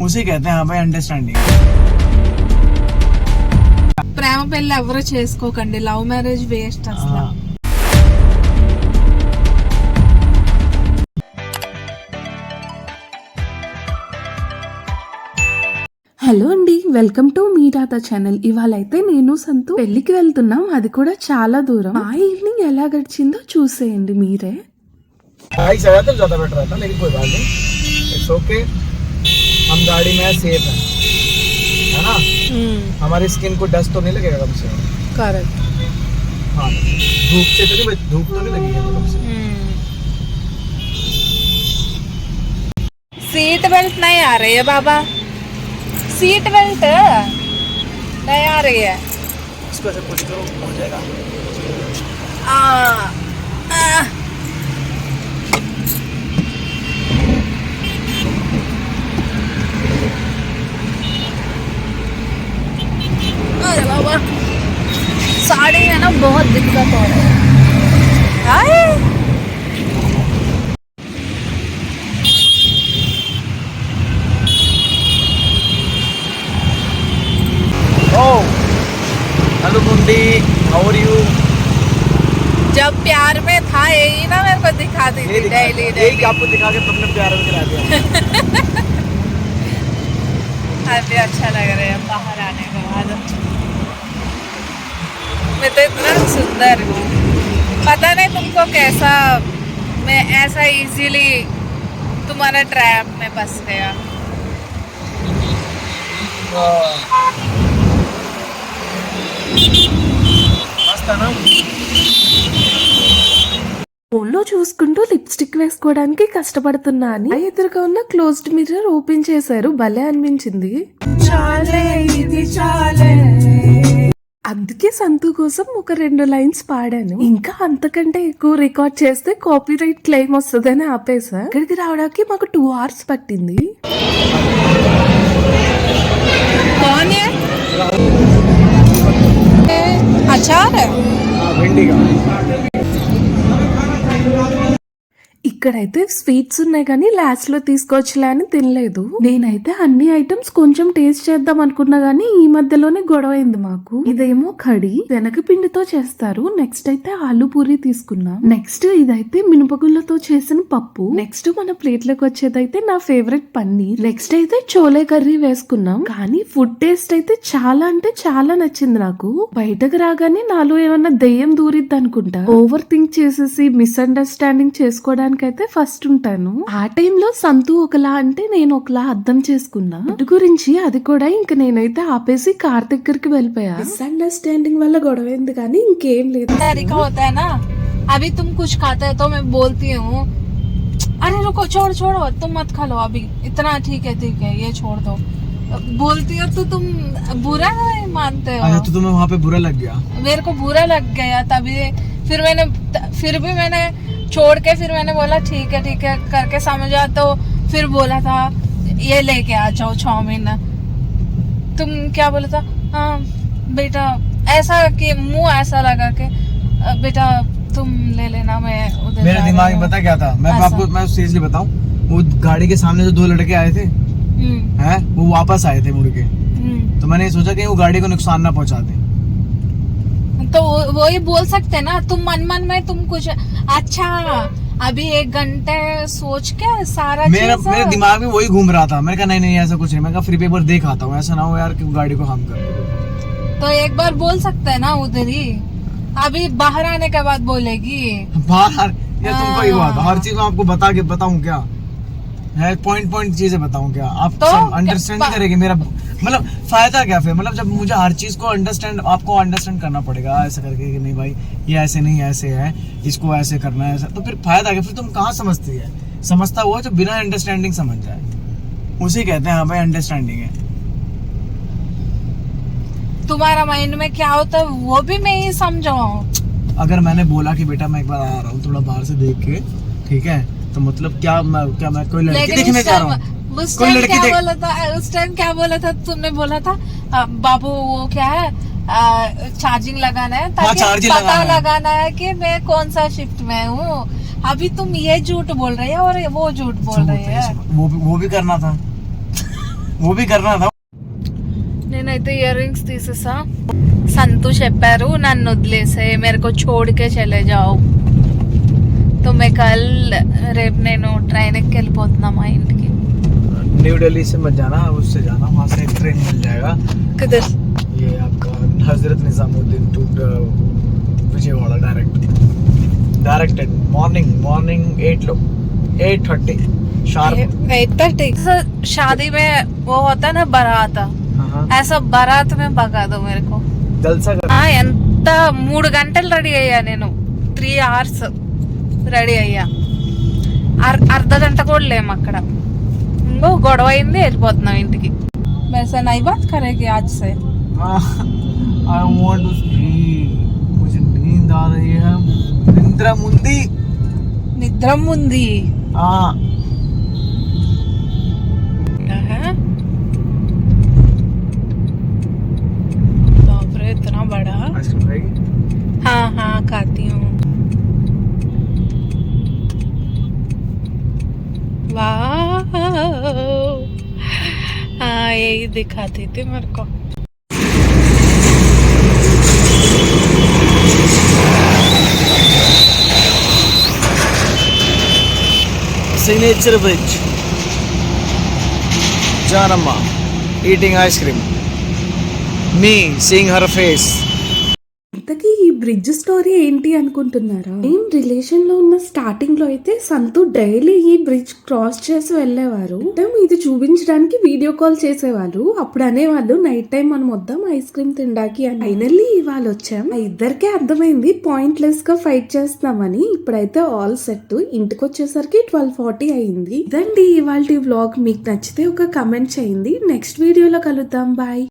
उसे कहते हैं हाँ भाई अंडरस्टैंडिंग ప్రేమ పెళ్లి ఎవరు చేసుకోకండి లవ్ మ్యారేజ్ వేస్ట్ అసలు हाँ హలో అండి welcome to me Tata channel ఇవాళ అయితే నేను సంతు పెళ్లికి వెళ్తున్నాం అది కూడా చాలా దూరం ఆ ఈవినింగ్ ఎలా గడిచిందో చూసేయండి మీరే बाइक हम गाड़ी में सेफ़ है। है ना? हम्म। हमारी स्किन को डस्ट तो नहीं लगेगा कम से करेक्ट हाँ धूप से तो नहीं धूप तो नहीं लगेगी कम से सीट बेल्ट हम्म। नहीं आ रही है बाबा। सीट बेल्ट नहीं आ रही है। इसको ऐसे पुश करो हो जाएगा। साड़ी है ना बहुत दिक्कत हो रही है। हेलो मुंडी हाउ यू जब प्यार में था यही ना मेरे को दिखाती थी डेली डेली आपको दिखा के तुमने प्यार में करा दिया। अभी अच्छा लग रहा है बाहर आने के बाद। मैं तो इतना सुंदर हूँ पता नहीं तुमको कैसा मैं ऐसा इजीली तुम्हारा ट्रैप में फंस गया मस्त है ना ఫోన్ లో చూసుకుంటూ లిప్స్టిక్ వేసుకోవడానికి కష్టపడుతున్నా అని ఆ ఎదురుగా ఉన్న క్లోజ్డ్ మిర్రర్ ఓపెన్ చేశారు భలే అనిపించింది అందుకే సంతు కోసం ఒక రెండు లైన్స్ పాడాను. ఇంకా అంతకంటే ఎక్కువ రికార్డ్ చేస్తే కాపీ రైట్ క్లెయిమ్ వస్తుందని ఆపేసా. ఇక్కడికి రావడానికి మాకు టూ అవర్స్ పట్టింది. कौन ఇక్కడైతే స్వీట్స్ ఉన్నాయి కానీ లాస్ట్లో తీసుకోవచ్చులే అని తినలేదు. నేనైతే అన్ని ఐటమ్స్ కొంచెం టేస్ట్ చేద్దాం అనుకున్నా గానీ ఈ మధ్యలోనే గొడవ అయింది మాకు. ఇదేమో కడి శనగపిండితో చేస్తారు. నెక్స్ట్ అయితే ఆలు పూరి తీసుకున్నాం. నెక్స్ట్ ఇదైతే మినపగుళ్ళతో చేసిన పప్పు. నెక్స్ట్ మన ప్లేట్లోకి వచ్చేదైతే నా ఫేవరెట్ పన్నీర్. నెక్స్ట్ అయితే చోలే కర్రీ వేసుకున్నాం. కానీ ఫుడ్ టేస్ట్ అయితే చాలా అంటే చాలా నచ్చింది నాకు. బయటకు రాగానే నాలో ఏమన్నా దెయ్యం దూరిద్ది అనుకుంటా ఓవర్ థింక్ చేసేసి మిస్అండర్స్టాండింగ్ చేసుకోవడానికి అయితే ఫస్ట్ ఉంటాను ఆ టైంలో సంతు ఒకలా అంటే నేను ఒకలా అర్థం చేసుకున్నా ఫుడ్ గురించి అది కూడా ఇంక నేనైతే ఆపేసి కార్ దగ్గరికి వెళ్ళిపోయా మిస్అండర్స్టాండింగ్ వల్ల గొడవైంది కానీ ఇంకేం లేదు तरीका होता है ना अभी तुम कुछ खाते हो तो मैं बोलती हूँ अरे रुको छोड़ छोड़ो तुम मत खा लो अभी इतना ठीक है ठीक है ये छोड़ दो बोलती हो तो तुम बुरा नहीं मानते हो अच्छा तो तुम्हें वहाँ पे बुरा लग गया मेरे को बुरा लग गया तभी फिर मैंने फिर भी मैंने छोड़ के फिर मैंने बोला ठीक है ठीक है करके समझा। तो फिर बोला था ये लेके आ जाओ चाउमीन तुम क्या बोला था? हाँ बेटा ऐसा कि मुँह ऐसा लगा के बेटा तुम ले लेना मैं उधर मेरे दिमाग में हूँ।" पता क्या था? मैं आपको मैं सीरियसली बताऊँ वो गाड़ी के सामने जो दो लड़के आए थे हम्म, हैं वो वापस आए थे मुड़ के। हम्म। तो मैंने सोचा कि वो गाड़ी को नुकसान ना पहुँचा दे। तो वो- वही बोल सकते ना तुम मन मन में तुम कुछ अच्छा अभी एक घंटे सोच के सारा मेरा मेरे दिमाग में वही घूम रहा था। मैंने कहा नहीं नहीं ऐसा कुछ नहीं। मैं कहा फ्री पेपर देख आता हूँ। ऐसा ना हो यार कि गाड़ी को हम कर तो एक बार बोल सकते हैं ना उधर ही। अभी बाहर आने के बाद बोलेगी। बाहर? या तुमको ये बात हाँ। हर चीज़ मैं आपको बता के बताऊँ क्या? है पॉइंट पॉइंट चीज़ें बताऊँ क्या? आप तो अंडरस्टैंड करेंगे मेरा मतलब फ़ायदा क्या फिर? मतलब जब मुझे हर चीज़ को अंडरस्टैंड आपको अंडरस्टैंड करना पड़ेगा ऐसा करके कि नहीं भाई ये ऐसे नहीं ऐसे है इसको ऐसे करना है ऐसा। तो फिर फ़ायदा क्या? फिर तुम कहाँ समझती है? समझता हुआ जो बिना अंडरस्टैंडिंग समझ जाए। उसे कहते हैं हाँ भाई अंडरस्टैंडिंग है। तुम्हारा माइंड में क्या होता है वो भी मैं ही समझाऊं। अगर मैंने बोला कि बेटा मैं एक बार आ रहा हूँ थोड़ा बाहर से देख के ठीक है? तो मतलब क्या मैं क्या मैं कोई लड़की लेकिन देखने उस जा रहा टाइम हूँ उस कोई टाइम लड़की क्या देख- बोला था उस टाइम क्या बोला था तुमने बोला था "अ, बाबू वो क्या है चार्जिंग लगाना है ताकि charging पता लगाना है। लगाना है कि मैं कौन सा शिफ्ट में हूँ अभी तुम ये झूठ बोल रही है और वो झूठ बोल रही है वो भी वो भी करना था वो भी करना था నేనైతే ఇయర్ రింగ్స్ తీసేసా సంతు చెప్పారు నన్ను వదిలేసే మేరకు చోడికే చలే జావు తో మే కల్ రేపు నేను ట్రైన్ ఎక్కి వెళ్ళిపోతున్నా మా ఇంటికి न्यू दिल्ली से मत जाना उससे जाना वहाँ से एक ट्रेन मिल जाएगा కుదర్ ये आपका Hazrat Nizamuddin to Vijayawada direct directed morning morning eight low eight thirty sharp eight thirty शादी में वो होता है ना बारात हाँ ऐसा बारात में भगा दो मेरे को जलसा कर ఆ, ఎంత మూడు గంటలు రెడీ అయ్యా నేను త్రీ అవర్స్ రెడీ అయ్యా అర్- అర్ధ గంట కూడా లేము అక్కడ ఇంకో గొడవ అయింది వెళ్ళిపోతున్నాం ఇంటికి वैसे नहीं बात करेगी आज से आई वांट टू स्लीप मुझे नींद आ रही है निंद्रा मुंदी నిద్రం ఉంది हाँ बाप रे इतना बड़ा आइसक्रीम खाएगी हाँ हाँ खाती हूँ हाँ यही दिखाती थी मेरे को। Signature veg Janamma eating ice cream me seeing her face ఈ బ్రిడ్జ్ స్టోరీ ఏంటి అనుకుంటున్నారా? ఏం రిలేషన్లో ఉన్న స్టార్టింగ్లో అయితే సంతు డైలీ ఈ బ్రిడ్జ్ క్రాస్ చేసి వెళ్ళేవారు. ఇది చూపించడానికి వీడియో కాల్ చేసేవారు అప్పుడు అనేవాళ్ళు నైట్ టైం మనం వద్దాం ఐస్ క్రీమ్ తినడానికి అని. ఫైనల్లీ ఇవాళ వచ్చాం. ఆ ఇద్దరికే అర్థమైంది పాయింట్లెస్గా ఫైట్ చేస్తామని ఇప్పుడైతే ఆల్ సెట్ ఇంటికి వచ్చేసరికి ట్వెల్వ్ ఫార్టీ అయింది. ఇదండి ఇవాళ వ్లాగ్ మీకు నచ్చితే ఒక కమెంట్ చేయండి. నెక్స్ట్ వీడియోలో కలుద్దాం. బాయ్